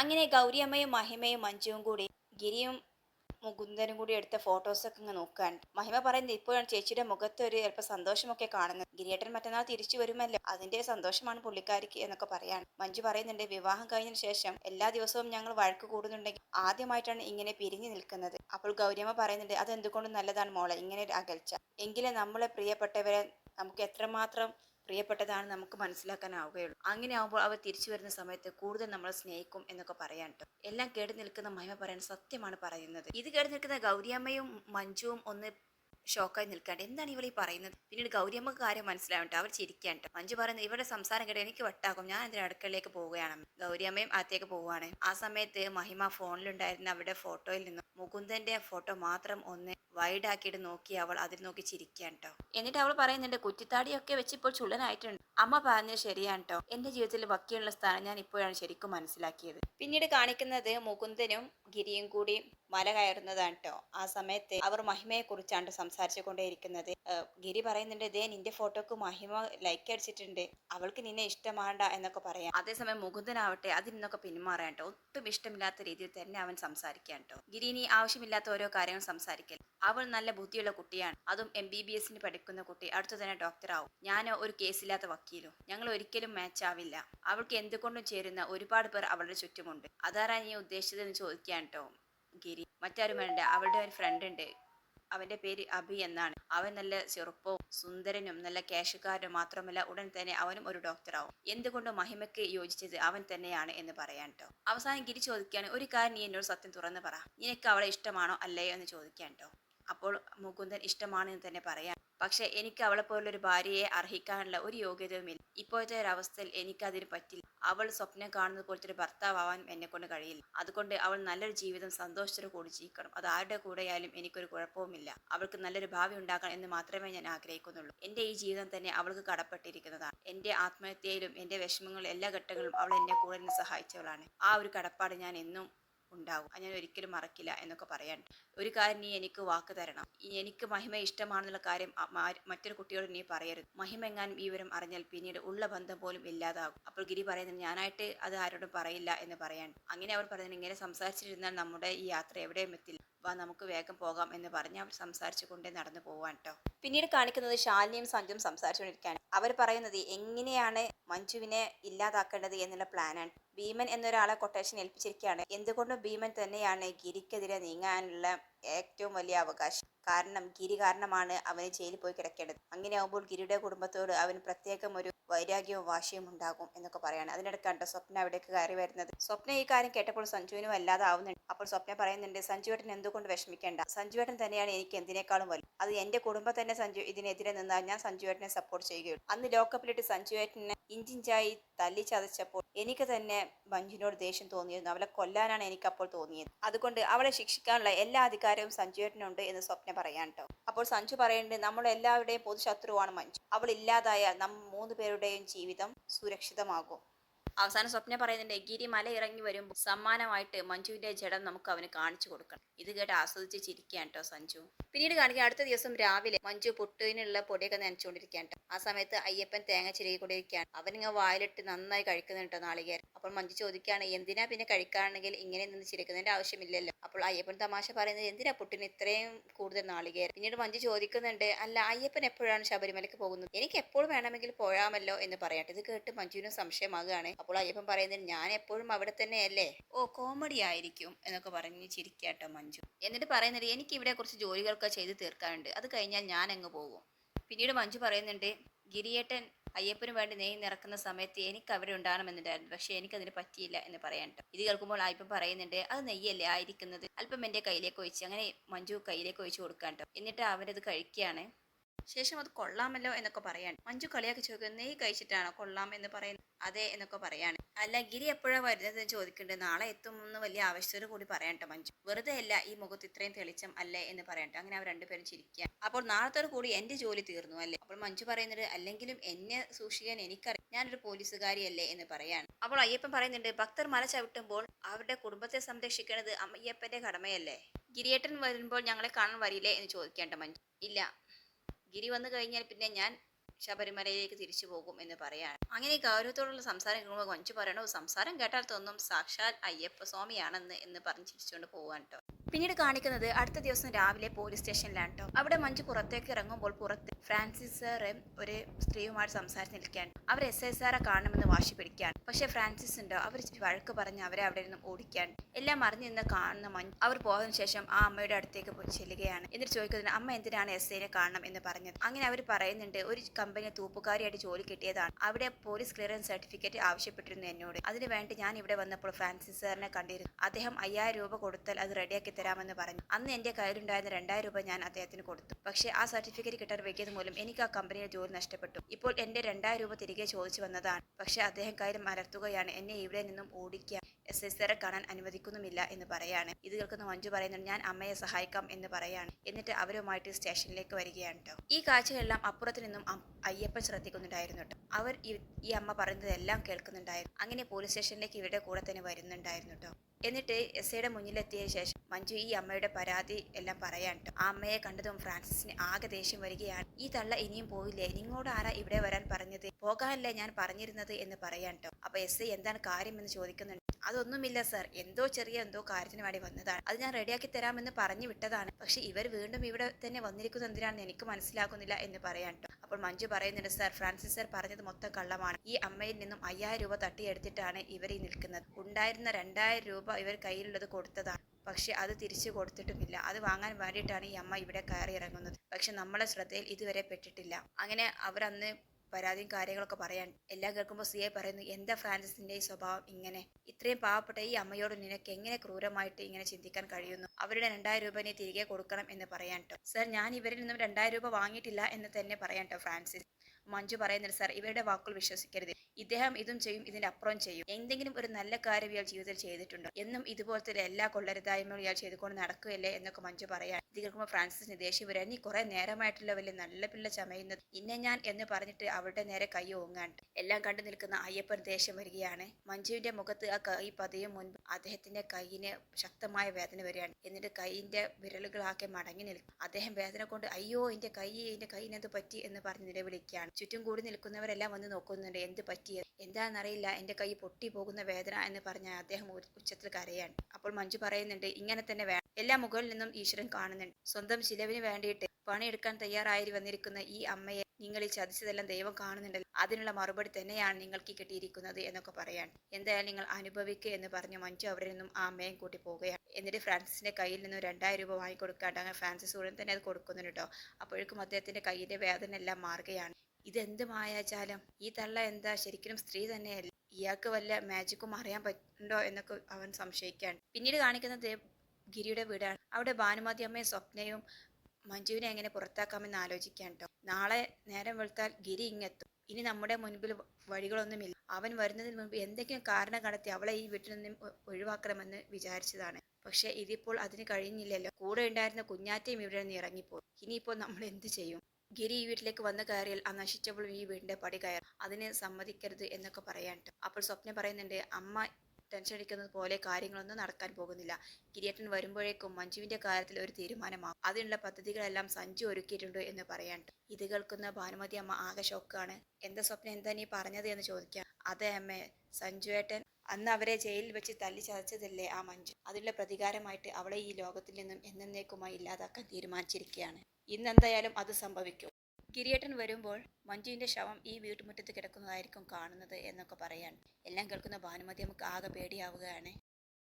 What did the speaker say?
അങ്ങനെ ഗൗരിയമ്മയും മഹിമയും മഞ്ജുവും കൂടി ഗിരിയും മുകുന്ദനും കൂടി എടുത്ത ഫോട്ടോസൊക്കെ ഇങ്ങ് നോക്കാൻ. മഹിമ പറയുന്നത് ഇപ്പോഴാണ് ചേച്ചിയുടെ മുഖത്ത് ഒരു ചിലപ്പോൾ സന്തോഷമൊക്കെ കാണുന്നത്. ഗിരിയേട്ടൻ മറ്റന്നാൾ തിരിച്ചു വരുമല്ലോ അതിന്റെ സന്തോഷമാണ് പുള്ളിക്കാരിക്ക് എന്നൊക്കെ പറയാണ് മഞ്ജു പറയുന്നുണ്ട് വിവാഹം കഴിഞ്ഞതിന് ശേഷം എല്ലാ ദിവസവും ഞങ്ങൾ വഴക്ക് കൂടുന്നുണ്ടെങ്കിൽ ആദ്യമായിട്ടാണ് ഇങ്ങനെ പിരിഞ്ഞു നിൽക്കുന്നത്. അപ്പോൾ ഗൗരിയമ്മ പറയുന്നുണ്ട് അത് എന്തുകൊണ്ടും നല്ലതാണ് മോളെ ഇങ്ങനെ ഒരു അകൽച്ച. എങ്കിലും നമ്മളെ പ്രിയപ്പെട്ടവരെ നമുക്ക് എത്രമാത്രം പ്രിയപ്പെട്ടതാണ് നമുക്ക് മനസ്സിലാക്കാനാവുകയുള്ളൂ. അങ്ങനെ ആവുമ്പോൾ അവർ തിരിച്ചു വരുന്ന സമയത്ത് കൂടുതൽ നമ്മളെ സ്നേഹിക്കും എന്നൊക്കെ പറയാൻ എല്ലാം കേട്ട് നിൽക്കുന്ന മഹിമ പറയാൻ സത്യമാണ് പറയുന്നത്. ഇത് കേട്ട് നിൽക്കുന്ന ഗൗരിയമ്മയും മഞ്ജുവും ഒന്ന് ഷോക്കായി നിൽക്കാണ്ട് എന്താണ് ഇവളീ പറയുന്നത്? പിന്നീട് ഗൗരിയമ്മക്ക് കാര്യം മനസ്സിലാവട്ടെ അവർ ചിരിക്കാണ്ട് മഞ്ജു പറയുന്നത് ഇവരുടെ സംസാരം കേട്ട് എനിക്ക് വട്ടാകും. ഞാൻ അതിന്റെ അടുക്കളയിലേക്ക് പോവുകയാണ്. ഗൗരിയമ്മയും അകത്തേക്ക് പോവുകയാണ്. ആ സമയത്ത് മഹിമ ഫോണിലുണ്ടായിരുന്ന അവരുടെ ഫോട്ടോയിൽ നിന്നും മുകുന്ദന്റെ ഫോട്ടോ മാത്രം ഒന്ന് വൈഡ് ആക്കിയിട്ട് നോക്കി അവൾ അതിൽ നോക്കി ചിരിക്കാൻ ട്ടോ. എന്നിട്ട് അവൾ പറയുന്നുണ്ട് കുറ്റിത്താടിയൊക്കെ വെച്ച് ഇപ്പോൾ ചുള്ളനായിട്ടുണ്ട്. അമ്മ പറഞ്ഞത് ശരിയാണ് ട്ടോ. എന്റെ ജീവിതത്തിൽ വക്കിയുള്ള സ്ഥാനം ഞാൻ ഇപ്പോഴാണ് ശരിക്കും മനസ്സിലാക്കിയത്. പിന്നീട് കാണിക്കുന്നത് മുകുന്ദനും ഗിരിയും കൂടി മല കയറുന്നതാണ് കേട്ടോ ആ സമയത്ത് അവർ മഹിമയെ കുറിച്ചാണ് സംസാരിച്ചു കൊണ്ടേയിരിക്കുന്നത് ഗിരി പറയുന്നുണ്ട് ദേ നിന്റെ ഫോട്ടോക്ക് മഹിമ ലൈക്ക് അടിച്ചിട്ടുണ്ട്. അവൾക്ക് നിന്നെ ഇഷ്ടമാണ്ട എന്നൊക്കെ പറയാം. അതേസമയം മുകുന്ദനാവട്ടെ അതിൽ നിന്നൊക്കെ പിന്മാറാൻ ട്ടോ. ഒട്ടും ഇഷ്ടമില്ലാത്ത രീതിയിൽ തന്നെ അവൻ സംസാരിക്കാൻ കേട്ടോ ഗിരി ഇനി ആവശ്യമില്ലാത്ത ഓരോ കാര്യങ്ങൾ സംസാരിക്കൽ. അവൾ നല്ല ബുദ്ധിയുള്ള കുട്ടിയാണ്. അതും എം ബി ബി എസിന് പഠിക്കുന്ന കുട്ടി. അടുത്തു തന്നെ ഡോക്ടറാവും ഞാൻ ഒരു കേസില്ലാത്ത വക്കീലും. ഞങ്ങൾ ഒരിക്കലും മാച്ച് ആവില്ല. അവൾക്ക് എന്തുകൊണ്ടും ചേരുന്ന ഒരുപാട് പേർ അവളുടെ ചുറ്റുമുണ്ട്. അതാരാ നീ ഉദ്ദേശിച്ചതെന്ന് ചോദിക്കാൻ ട്ടോ. ഗിരി. മറ്റാരും വേണ്ട അവളുടെ ഒരു ഫ്രണ്ട് ഉണ്ട്. അവന്റെ പേര് അഭി എന്നാണ്. അവൻ നല്ല ചെറുപ്പവും സുന്ദരനും നല്ല ക്യാഷുകാരനും മാത്രമല്ല ഉടൻ തന്നെ അവനും ഒരു ഡോക്ടറാവും എന്തുകൊണ്ട് മഹിമയ്ക്ക് യോജിച്ചത് അവൻ തന്നെയാണ് എന്ന് പറയാൻ കേട്ടോ അവസാനം ഗിരി ചോദിക്കുകയാണ് ഒരു കാര്യം നീ എന്നോട് സത്യം തുറന്ന് പറ. നിനക്ക് അവളെ ഇഷ്ടമാണോ അല്ലയോ എന്ന് ചോദിക്കാൻ കേട്ടോ അപ്പോൾ മുകുന്ദൻ ഇഷ്ടമാണ് എന്ന് തന്നെ പറയാം. പക്ഷെ എനിക്ക് അവളെ പോലുള്ളൊരു ഭാര്യയെ അർഹിക്കാനുള്ള ഒരു യോഗ്യതയുമില്ല. ഇപ്പോഴത്തെ ഒരു അവസ്ഥയിൽ എനിക്കതിന് പറ്റില്ല. അവൾ സ്വപ്നം കാണുന്നത് പോലത്തെ ഒരു ഭർത്താവാൻ എന്നെ കൊണ്ട് കഴിയില്ല. അതുകൊണ്ട് അവൾ നല്ലൊരു ജീവിതം സന്തോഷത്തോടു കൂടി ജീവിക്കണം. അത് ആരുടെ കൂടെയായാലും എനിക്കൊരു കുഴപ്പവുമില്ല. അവൾക്ക് നല്ലൊരു ഭാവി ഉണ്ടാക്കണം എന്ന് മാത്രമേ ഞാൻ ആഗ്രഹിക്കുന്നുള്ളൂ. എന്റെ ഈ ജീവിതം തന്നെ അവൾക്ക് കടപ്പെട്ടിരിക്കുന്നതാണ്. എന്റെ ആത്മഹത്യയിലും എന്റെ വിഷമങ്ങളും എല്ലാ ഘട്ടങ്ങളിലും അവൾ എന്നെ കൂടെ നിന്ന് സഹായിച്ചവളാണ്. ആ ഒരു കടപ്പാട് ഞാൻ എന്നും ഉണ്ടാകും അത് ഞാൻ ഒരിക്കലും മറക്കില്ല എന്നൊക്കെ പറയാൻ ഒരു കാര്യം നീ എനിക്ക് വാക്ക് തരണം. എനിക്ക് മഹിമ ഇഷ്ടമാണെന്നുള്ള കാര്യം മറ്റൊരു കുട്ടിയോട് നീ പറയരുത്. മഹിമ എങ്ങാനും ഈ വിവരം അറിഞ്ഞാൽ പിന്നീട് ഉള്ള ബന്ധം പോലും ഇല്ലാതാകും. അപ്പോൾ ഗിരി പറയുന്നത് ഞാനായിട്ട് അത് ആരോടും പറയില്ല എന്ന് പറയാൻ അങ്ങനെ അവർ പറയുന്നത് ഇങ്ങനെ സംസാരിച്ചിരുന്നാൽ നമ്മുടെ ഈ യാത്ര എവിടെയും എത്തില്ല. വാ നമുക്ക് വേഗം പോകാം എന്ന് പറഞ്ഞ് അവർ സംസാരിച്ചു കൊണ്ടേ നടന്നു പോവാൻ കേട്ടോ പിന്നീട് കാണിക്കുന്നത് ശാലിനിയും സഞ്ജും സംസാരിച്ചുകൊണ്ടിരിക്കുകയാണ്. അവർ പറയുന്നത് എങ്ങനെയാണ് മഞ്ജുവിനെ ഇല്ലാതാക്കേണ്ടത് എന്നുള്ള പ്ലാനാണ്. ഭീമൻ എന്നൊരാളെ കൊട്ടേഷൻ ഏൽപ്പിച്ചിരിക്കുകയാണ്. എന്തുകൊണ്ടും ഭീമൻ തന്നെയാണ് ഗിരിക്കെതിരെ നീങ്ങാനുള്ള ഏറ്റവും വലിയ അവകാശം. കാരണം ഗിരി കാരണമാണ് അവന് ജയിലിൽ പോയി കിടക്കേണ്ടത്. അങ്ങനെ ആകുമ്പോൾ ഗിരിയുടെ കുടുംബത്തോട് അവന് പ്രത്യേകം ഒരു വൈരാഗ്യവും വാശിയും ഉണ്ടാകും എന്നൊക്കെ പറയാണ്. അതിനിടക്കാണ് സ്വപ്ന അവിടേക്ക് കയറി വരുന്നത്. സ്വപ്ന ഈ കാര്യം കേട്ടപ്പോൾ സഞ്ജുവിനും അല്ലാതെ ആവുന്നുണ്ട്. അപ്പോൾ സ്വപ്ന പറയുന്നുണ്ട് സഞ്ജുവേട്ടൻ എന്തുകൊണ്ട് വിഷമിക്കേണ്ട? സഞ്ജുവേട്ടൻ തന്നെയാണ് എനിക്ക് എന്തിനേക്കാളും വലുത്. അത് എന്റെ കുടുംബം തന്നെ സഞ്ജു ഇതിനെതിരെ നിന്നാൽ ഞാൻ സഞ്ജുവേട്ടനെ സപ്പോർട്ട് ചെയ്യുകയുള്ളൂ. അന്ന് ലോക്കപ്പിലിട്ട് സഞ്ജുവേട്ടനെ ഇഞ്ചിഞ്ചായി തല്ലി ചതച്ചപ്പോൾ എനിക്ക് തന്നെ മഞ്ജുവിനോട് ദേഷ്യം തോന്നിയിരുന്നു. അവളെ കൊല്ലാനാണ് എനിക്കപ്പോൾ തോന്നിയത്. അതുകൊണ്ട് അവളെ ശിക്ഷിക്കാനുള്ള എല്ലാ അധികാരവും സഞ്ജുവേട്ടനുണ്ട് എന്ന് സ്വപ്ന പറയാൻ കേട്ടോ അപ്പോൾ സഞ്ജു പറയുന്നുണ്ട് നമ്മളെല്ലാവരുടെയും പൊതുശത്രുവാണ് മഞ്ജു. അവൾ ഇല്ലാതായാൽ നമ്മ മൂന്ന് പേരുടെയും ജീവിതം സുരക്ഷിതമാകും. അവസാന സ്വപ്ന പറയുന്നുണ്ട് ഗിരി മല ഇറങ്ങി വരുമ്പോൾ സമ്മാനമായിട്ട് മഞ്ജുവിന്റെ ജഡം നമുക്ക് അവന് കാണിച്ചു കൊടുക്കണം. ഇത് കേട്ട് ആസ്വദിച്ച് ചിരിക്കാൻ കേട്ടോ സഞ്ജു. പിന്നീട് കാണിക്കുക അടുത്ത ദിവസം രാവിലെ മഞ്ജു പുട്ടുവിനുള്ള പൊടിയൊക്കെ നനച്ചുകൊണ്ടിരിക്കാൻ ട്ടോ. ആ സമയത്ത് അയ്യപ്പൻ തേങ്ങ ചിരകിക്കൊണ്ടിരിക്കുകയാണ് അവനിങ്ങ വായിലിട്ട് നന്നായി കഴിക്കുന്നുണ്ട് നാളികേരം. അപ്പോൾ മഞ്ജു ചോദിക്കുകയാണ് എന്തിനാ പിന്നെ കഴിക്കുകയാണെങ്കിൽ ഇങ്ങനെ നിന്ന് ചിരിക്കുന്നതിന്റെ ആവശ്യമില്ലല്ലോ? അപ്പോൾ അയ്യപ്പൻ തമാശ പറയുന്നത് എന്തിനാ പുട്ടിന് ഇത്രയും കൂടുതൽ നാളികേരം? പിന്നീട് മഞ്ജു ചോദിക്കുന്നുണ്ട് അല്ല അയ്യപ്പൻ എപ്പോഴാണ് ശബരിമലയ്ക്ക് പോകുന്നത്? എനിക്ക് എപ്പോൾ വേണമെങ്കിൽ പോയാമല്ലോ എന്ന് പറയട്ടെ ഇത് കേട്ട് മഞ്ജുവിനും സംശയമാകുകയാണ്. അപ്പോൾ അയ്യപ്പൻ പറയുന്നത് ഞാൻ എപ്പോഴും അവിടെ തന്നെയല്ലേ? ഓ കോമഡി ആയിരിക്കും എന്നൊക്കെ പറഞ്ഞ് ചിരിക്കാട്ടോ മഞ്ജു. എന്നിട്ട് പറയുന്നത് എനിക്ക് ഇവിടെ കുറച്ച് ജോലികളൊക്കെ ചെയ്ത് തീർക്കാനുണ്ട്. അത് കഴിഞ്ഞാൽ ഞാൻ അങ്ങ് പോകും. പിന്നീട് മഞ്ജു പറയുന്നുണ്ട് ഗിരിയേട്ടൻ അയ്യപ്പന് വേണ്ടി നെയ്യ് നിറക്കുന്ന സമയത്ത് എനിക്ക് അവിടെ ഉണ്ടാകണമെന്നുണ്ടായിരുന്നു. പക്ഷെ എനിക്കതിന് പറ്റിയില്ല എന്ന് പറയാൻ ട്ടോ. ഇത് കേൾക്കുമ്പോൾ അയ്യപ്പൻ പറയുന്നുണ്ട് അത് നെയ്യല്ലേ ആയിരിക്കുന്നത്? അല്പം എന്റെ കയ്യിലേക്ക് ഒഴിച്ച് അങ്ങനെ മഞ്ജു കയ്യിലേക്ക് ഒഴിച്ച് കൊടുക്കാൻ ട്ടോ. എന്നിട്ട് അവരത് കഴിക്കുകയാണ്. ശേഷം അത് കൊള്ളാമല്ലോ എന്നൊക്കെ പറയാണ്. മഞ്ജു കളിയാക്കി ചോദിക്കുന്നത് നെയ്യ് കഴിച്ചിട്ടാണോ കൊള്ളാം എന്ന് പറയുന്നത് അതെ എന്നൊക്കെ പറയാണ്. അല്ല ഗിരി വരുന്നത് എന്ന് ചോദിക്കുന്നുണ്ട് നാളെ എത്തുമെന്ന് വലിയ ആവശ്യത്തോടു കൂടി പറയട്ടെ മഞ്ജു. വെറുതെ അല്ല ഈ മുഖത്ത് ഇത്രയും തെളിച്ചം അല്ലേ എന്ന് പറയട്ടെ അങ്ങനെ അവർ രണ്ടുപേരും ചിരിക്കുക. അപ്പോൾ നാളത്തോടു കൂടി എന്റെ ജോലി തീർന്നു അല്ലേ? അപ്പോൾ മഞ്ജു പറയുന്നത് അല്ലെങ്കിലും എന്നെ സൂക്ഷിക്കാൻ എനിക്കറിയാം. ഞാനൊരു പോലീസുകാരിയല്ലേ എന്ന് പറയാണ്. അപ്പോൾ അയ്യപ്പൻ പറയുന്നുണ്ട് ഭക്തർ മല ചവിട്ടുമ്പോൾ അവരുടെ കുടുംബത്തെ സംരക്ഷിക്കുന്നത് അയ്യപ്പന്റെ കടമയല്ലേ? ഗിരിയേട്ടൻ വരുമ്പോൾ ഞങ്ങളെ കാണാൻ വരില്ലേ? എന്ന് ചോദിക്കേണ്ട മഞ്ജു. ഇല്ല ഗിരി വന്നു കഴിഞ്ഞാൽ പിന്നെ ഞാൻ ശബരിമലയിലേക്ക് തിരിച്ചു പോകും എന്ന് പറയാണ്. അങ്ങനെ ഗൗരവത്തോടുള്ള സംസാരം കേൾക്കുമ്പോൾ കൊഞ്ചു പറയണോ സംസാരം കേട്ടാൽ തോന്നും സാക്ഷാൽ അയ്യപ്പ സ്വാമിയാണെന്ന് എന്ന് പറഞ്ഞ് ചിരിച്ചുകൊണ്ട് പോവാൻ കേട്ടോ. പിന്നീട് കാണിക്കുന്നത് അടുത്ത ദിവസം രാവിലെ പോലീസ് സ്റ്റേഷനിലാണ് കേട്ടോ അവിടെ മഞ്ജു പുറത്തേക്ക് ഇറങ്ങുമ്പോൾ പുറത്ത് ഫ്രാൻസിസ് സാറ് ഒരു സ്ത്രീയുമായിട്ട് സംസാരിച്ച് നിൽക്കുകയാണ്. അവർ എസ് ഐ സാറെ കാണുമെന്ന് വാശി പിടിക്കുകയാണ്. പക്ഷേ ഫ്രാൻസിസ് ഉണ്ടോ? അവർ വഴക്ക് പറഞ്ഞ് അവരെ അവിടെ നിന്നും ഓടിക്കാൻ എല്ലാം അറിഞ്ഞു നിന്ന് കാണുന്ന മഞ്ജു അവർ പോയതിനു ശേഷം ആ അമ്മയുടെ അടുത്തേക്ക് പോയി ചെല്ലുകയാണ്. എന്നിട്ട് ചോദിക്കുന്നതിന് അമ്മ എന്തിനാണ് എസ് ഐനെ കാണണം? എന്ന് പറഞ്ഞത്. അങ്ങനെ അവർ പറയുന്നുണ്ട് ഒരു കമ്പനി തൂപ്പുകാരിയായിട്ട് ജോലി കിട്ടിയതാണ്. അവിടെ പോലീസ് ക്ലിയറൻസ് സർട്ടിഫിക്കറ്റ് ആവശ്യപ്പെട്ടിരുന്നു എന്നോട്. അതിനു വേണ്ടി ഞാൻ ഇവിടെ വന്നപ്പോൾ ഫ്രാൻസിസ് സാറിനെ കണ്ടിരുന്നു. അദ്ദേഹം അയ്യായിരം രൂപ കൊടുത്താൽ അത് റെഡിയാക്കി തരാമെന്ന് പറഞ്ഞു. അന്ന് എന്റെ കയ്യിലുണ്ടായിരുന്ന രണ്ടായിരം രൂപ ഞാൻ അദ്ദേഹത്തിന് കൊടുത്തു. പക്ഷേ ആ സർട്ടിഫിക്കറ്റ് കിട്ടാൻ വൈകിയത് മൂലം എനിക്ക് ആ കമ്പനിയുടെ ജോലി നഷ്ടപ്പെട്ടു. ഇപ്പോൾ എന്റെ രണ്ടായിരം രൂപ തിരികെ ചോദിച്ചു വന്നതാണ്. പക്ഷേ അദ്ദേഹം കയ്യിൽ മലർത്തുകയാണ് എന്നെ ഇവിടെ നിന്നും ഓടിക്കാൻ എസ് എസ് ആറെ കാണാൻ അനുവദിക്കുന്നുമില്ല എന്ന് പറയാണ്. ഇത് കേൾക്കുന്ന മഞ്ജു പറയുന്നുണ്ട് ഞാൻ അമ്മയെ സഹായിക്കാം എന്ന് പറയാണ്. എന്നിട്ട് അവരുമായിട്ട് സ്റ്റേഷനിലേക്ക് വരികയാണ് കേട്ടോ. ഈ കാഴ്ചകളെല്ലാം അപ്പുറത്ത് നിന്നും അയ്യപ്പൻ ശ്രദ്ധിക്കുന്നുണ്ടായിരുന്നു കേട്ടോ. അവർ ഈ അമ്മ പറയുന്നതെല്ലാം കേൾക്കുന്നുണ്ടായിരുന്നു. അങ്ങനെ പോലീസ് സ്റ്റേഷനിലേക്ക് ഇവരുടെ കൂടെ തന്നെ വരുന്നുണ്ടായിരുന്നു കേട്ടോ. എന്നിട്ട് എസ് ഐയുടെ മുന്നിലെത്തിയ ശേഷം മഞ്ജു ഈ അമ്മയുടെ പരാതി എല്ലാം പറയാൻ. ആ അമ്മയെ കണ്ടതും ഫ്രാൻസിസിന് ആകെ ദേഷ്യം വരികയാണ്. ഈ തള്ള ഇനിയും പോയില്ലേ നിങ്ങളോട് ആരാ ഇവിടെ വരാൻ പറഞ്ഞത്? പോകാനല്ലേ ഞാൻ പറഞ്ഞിരുന്നത് എന്ന് പറയാൻ കേട്ടോ അപ്പൊ എസ് ഐ എന്താണ് കാര്യം എന്ന് ചോദിക്കുന്നുണ്ട്. അതൊന്നുമില്ല സർ. എന്തോ ചെറിയ എന്തോ കാര്യത്തിന് വേണ്ടി വന്നതാണ്. അത് ഞാൻ റെഡിയാക്കി തരാമെന്ന് പറഞ്ഞു വിട്ടതാണ്. പക്ഷെ ഇവർ വീണ്ടും ഇവിടെ തന്നെ വന്നിരിക്കുന്നത് എന്തിനാണെന്ന് എനിക്ക് മനസ്സിലാകുന്നില്ല എന്ന് പറയാൻ കേട്ടോ അപ്പോൾ മഞ്ജു പറയുന്നുണ്ട് സർ ഫ്രാൻസിസ് സർ പറഞ്ഞത് മൊത്തം കള്ളമാണ്. ഈ അമ്മയിൽ നിന്നും അയ്യായിരം രൂപ തട്ടിയെടുത്തിട്ടാണ് ഇവർ ഈ നിൽക്കുന്നത്. ഉണ്ടായിരുന്ന രണ്ടായിരം രൂപ ഇവർ കയ്യിലുള്ളത് കൊടുത്തതാണ്. പക്ഷെ അത് തിരിച്ചു കൊടുത്തിട്ടുമില്ല. അത് വാങ്ങാൻ വേണ്ടിയിട്ടാണ് ഈ അമ്മ ഇവിടെ കയറി ഇറങ്ങുന്നത്. പക്ഷെ നമ്മളെ ശ്രദ്ധയിൽ ഇതുവരെ പെട്ടിട്ടില്ല. അങ്ങനെ അവരന്ന് പരാതിയും കാര്യങ്ങളൊക്കെ പറയാൻ എല്ലാം കേൾക്കുമ്പോൾ സിയെ പറയുന്നു എന്താ ഫ്രാൻസിന്റെ ഈ സ്വഭാവം ഇങ്ങനെ? ഇത്രയും പാവപ്പെട്ട ഈ അമ്മയോട് നിനക്ക് എങ്ങനെ ക്രൂരമായിട്ട് ഇങ്ങനെ ചിന്തിക്കാൻ കഴിയുന്നു? അവരുടെ രണ്ടായിരം രൂപ നീ തിരികെ കൊടുക്കണം എന്ന് പറയാൻ കേട്ടോ സർ ഞാൻ ഇവരിൽ നിന്നും രണ്ടായിരം രൂപ വാങ്ങിയിട്ടില്ല എന്ന് തന്നെ പറയാൻ കേട്ടോ ഫ്രാൻസിസ്. മഞ്ജു പറയുന്നുണ്ട് സാർ ഇവരുടെ വാക്കുകൾ വിശ്വസിക്കരുത്. ഇദ്ദേഹം ഇതും ചെയ്യും ഇതിന്റെ അപ്പുറം ചെയ്യും. എന്തെങ്കിലും ഒരു നല്ല കാര്യം ഇയാൾ ജീവിതത്തിൽ ചെയ്തിട്ടുണ്ടോ? എന്നും ഇതുപോലത്തെ എല്ലാ കൊള്ളരുതായ്മകളും ഇയാൾ ചെയ്തുകൊണ്ട് നടക്കുകയല്ലേ? എന്നൊക്കെ മഞ്ജു പറയാൻ ഇത് കേൾക്കുമ്പോൾ ഫ്രാൻസിസിന് ദേഷ്യം വരാൻ നീ കുറെ നേരമായിട്ടുള്ള വലിയ നല്ല പിള്ള ചമയുന്നത് ഇന്നെ ഞാൻ എന്ന് പറഞ്ഞിട്ട് അവരുടെ നേരെ കൈ ഓങ്ങാണ്ട് എല്ലാം കണ്ടു നിൽക്കുന്ന അയ്യപ്പൻ ദേഷ്യം വരികയാണ്. മഞ്ജുവിന്റെ മുഖത്ത് ആ കൈ പതിയും മുൻപ് അദ്ദേഹത്തിന്റെ കൈയിന് ശക്തമായ വേദന വരികയാണ്. എന്നിട്ട് കൈയിന്റെ വിരലുകളാക്കി മടങ്ങി നിൽക്കും. അദ്ദേഹം വേദന കൊണ്ട് അയ്യോ എന്റെ കൈ എന്റെ കൈയിനെന്ത് പറ്റി എന്ന് പറഞ്ഞ് നിലവിളിക്കുകയാണ്. ചുറ്റും കൂടി നിൽക്കുന്നവരെല്ലാം വന്ന് നോക്കുന്നുണ്ട്. എന്ത് പറ്റിയത് എന്താണെന്നറിയില്ല. എന്റെ കൈ പൊട്ടി പോകുന്ന വേദന എന്ന് പറഞ്ഞ അദ്ദേഹം ഉച്ചത്തിൽ കരയാണ്. അപ്പോൾ മഞ്ജു പറയുന്നുണ്ട് ഇങ്ങനെ തന്നെ വേണം എല്ലാ മുകളിൽ നിന്നും ഈശ്വരൻ കാണുന്നുണ്ട്. സ്വന്തം ചിലവിന് വേണ്ടിയിട്ട് പണിയെടുക്കാൻ തയ്യാറായി വന്നിരിക്കുന്ന ഈ അമ്മയെ നിങ്ങൾ ഈ ചതിച്ചതെല്ലാം ദൈവം കാണുന്നുണ്ടല്ലോ. അതിനുള്ള മറുപടി തന്നെയാണ് നിങ്ങൾക്ക് കിട്ടിയിരിക്കുന്നത് എന്നൊക്കെ പറയാൻ എന്തായാലും നിങ്ങൾ അനുഭവിക്കുക എന്ന് പറഞ്ഞ് മഞ്ജു അവിടെ നിന്നും ആ അമ്മയും കൂട്ടി പോവുകയാണ്. എന്നിട്ട് ഫ്രാൻസിന്റെ കയ്യിൽ നിന്നും രണ്ടായിരം രൂപ വാങ്ങിക്കൊടുക്കാണ്ട് അങ്ങനെ ഫ്രാൻസിസ് ഉടൻ തന്നെ അത് കൊടുക്കുന്നുണ്ട് കേട്ടോ. അപ്പോഴേക്കും അദ്ദേഹത്തിന്റെ കയ്യിന്റെ വേദന എല്ലാം മാറുകയാണ്. ഇതെന്ത് മായാചാലം ഈ തള്ള എന്താ? ശരിക്കും സ്ത്രീ തന്നെയല്ല. ഇയാൾക്ക് വല്ല മാജിക്കും അറിയാൻ പറ്റുണ്ടോ എന്നൊക്കെ അവൻ സംശയിക്കാൻ. പിന്നീട് കാണിക്കുന്നത് ഗിരിയുടെ വീടാണ്. അവിടെ ഭാനുമതി അമ്മയും സ്വപ്നയും മഞ്ജുവിനെ എങ്ങനെ പുറത്താക്കാമെന്ന് ആലോചിക്കാൻ കേട്ടോ നാളെ നേരം വെളുത്താൽ ഗിരി ഇങ്ങെത്തും. ഇനി നമ്മുടെ മുൻപിൽ വഴികളൊന്നുമില്ല. അവൻ വരുന്നതിന് മുൻപ് എന്തെങ്കിലും കാരണം കണ്ടെത്തി അവളെ ഈ വീട്ടിൽ നിന്നും ഒഴിവാക്കണമെന്ന് വിചാരിച്ചതാണ്. പക്ഷെ ഇതിപ്പോൾ അതിന് കഴിഞ്ഞില്ലല്ലോ. കൂടെ ഉണ്ടായിരുന്ന കുഞ്ഞാറ്റയും ഇവിടെ നിന്ന് ഇറങ്ങിപ്പോയി. ഇനിയിപ്പോൾ നമ്മൾ എന്ത് ചെയ്യും? ഗിരി ഈ വീട്ടിലേക്ക് വന്നു കയറിയാൽ ആ നശിച്ചവളും ഈ വീടിന്റെ പടി കയറും. അതിന് സമ്മതിക്കരുത് എന്നൊക്കെ പറയാനുണ്ട്. അപ്പോൾ സ്വപ്നം പറയുന്നുണ്ട് അമ്മ ടെൻഷൻ അടിക്കുന്നത് പോലെ കാര്യങ്ങളൊന്നും നടക്കാൻ പോകുന്നില്ല. ഗിരിയേട്ടൻ വരുമ്പോഴേക്കും മഞ്ജുവിന്റെ കാര്യത്തിൽ ഒരു തീരുമാനമാകും അതിനുള്ള പദ്ധതികളെല്ലാം സഞ്ജു ഒരുക്കിയിട്ടുണ്ട് എന്ന് പറയാനുണ്ട്. ഇത് കേൾക്കുന്ന ഭാനുമതി അമ്മ ആകെ ഷോക്കാണ് എന്താ സ്വപ്നം എന്താ നീ പറഞ്ഞത് എന്ന് ചോദിക്കാം. അതെ അമ്മേ സഞ്ജു ഏട്ടൻ അന്ന് അവരെ ജയിലിൽ വെച്ച് തല്ലി ചതച്ചതല്ലേ ആ മഞ്ജു? അതിനുള്ള പ്രതികാരമായിട്ട് അവളെ ഈ ലോകത്തിൽ നിന്നും എന്നേക്കുമായി ഇല്ലാതാക്കാൻ തീരുമാനിച്ചിരിക്കുകയാണ്. ഇന്നെന്തായാലും അത് സംഭവിക്കും. കിരീട്ടൻ വരുമ്പോൾ മഞ്ജുവിന്റെ ശവം ഈ വീട്ടുമുറ്റത്ത് കിടക്കുന്നതായിരിക്കും കാണുന്നത് എന്നൊക്കെ പറയാൻ എല്ലാം കേൾക്കുന്ന ഭാനുമതി നമുക്ക് ആകെ പേടിയാവുകയാണ്.